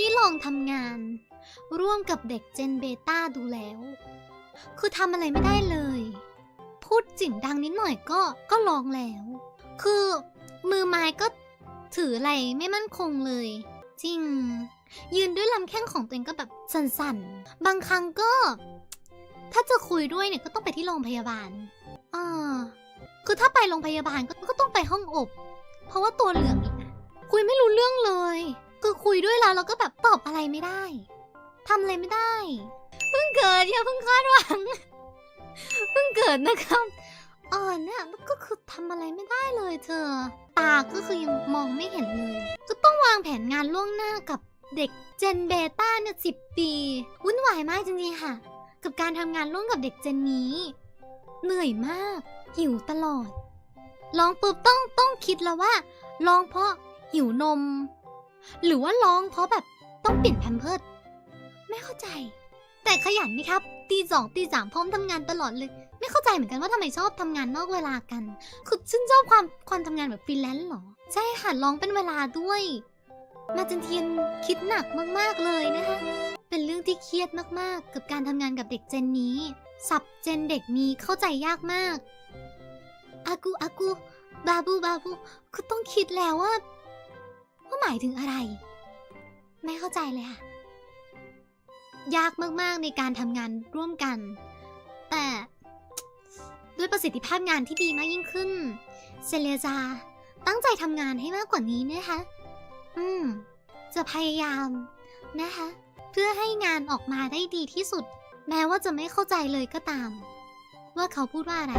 นี่ลองทำงาน ร่วมกับเด็กเจนเบต้าดูแล้ว คือทำอะไรไม่ได้เลย พูดเสิ่งดังนิดหน่อยก็ก็ลองแล้ว คือมือไม้ก็ถืออะไรไม่มั่นคงเลย จริง ยืนด้วยลำแข้งของตัวเองก็แบบสั่นๆ บางครั้งก็ ถ้าจะคุยด้วยเนี่ยก็ต้องไปที่โรงพยาบาลอ่าคือถ้าไปโรงพยาบาลก็ก็ต้องไปห้องอบ เพราะว่าตัวเหลืองอีกนะคุยไม่รู้เรื่องเลย ด้วยแล้วเราก็แบบตอบอะไรไม่ได้ทำอะไรไม่ได้ เพิ่งเกิดอย่าเพิ่งคาดหวัง เพิ่งเกิดนะครับเออเนี่ยก็คือทำอะไรไม่ได้เลยเธอ ตาก็คือยังมองไม่เห็นเลย ก็ต้องวางแผนงานล่วงหน้ากับเด็กเจนเบต้าเนี่ยสิปี วุ่นวายมากจริงๆค่ะ กับการทำงานร่วมกับเด็กเจนนี้ เหนื่อยมาก หิวตลอดร้องปุ๊บต้องต้องคิดแล้วว่าร้องเพราะหิวนม หรือว่าร้องเพราะแบบต้องเปลี่ยนแพมเพิร์ดไม่เข้าใจ แต่ขยันนี่ครับตีสองตีสามพร้อมทำงานตลอดเลย ไม่เข้าใจเหมือนกันว่าทำไมชอบทำงานนอกเวลากัน คือฉันชอบความความทำงานแบบฟรีแลนซ์หรอ ใช่ค่ะร้องเป็นเวลาด้วย มาจันเทียนคิดหนักมากๆเลยนะคะเป็นเรื่องที่เครียดมากๆ กับการทำงานกับเด็กเจนนี้สับเจนเด็กนี้เข้าใจยากมากอากูอากูบาบูบาบูคือต้องคิดแล้วว่าายถึงอะไร ไม่เข้าใจเลยค่ะ ยากมากๆในการทำงานร่วมกัน แต่ด้วยประสิทธิภาพงานที่ดีมากยิ่งขึ้น เซเลจาตั้งใจทำงานให้มากกว่านี้นะคะ อืม จะพยายามนะคะ เพื่อให้งานออกมาได้ดีที่สุด แม้ว่าจะไม่เข้าใจเลยก็ตาม ว่าเขาพูดว่าอะไร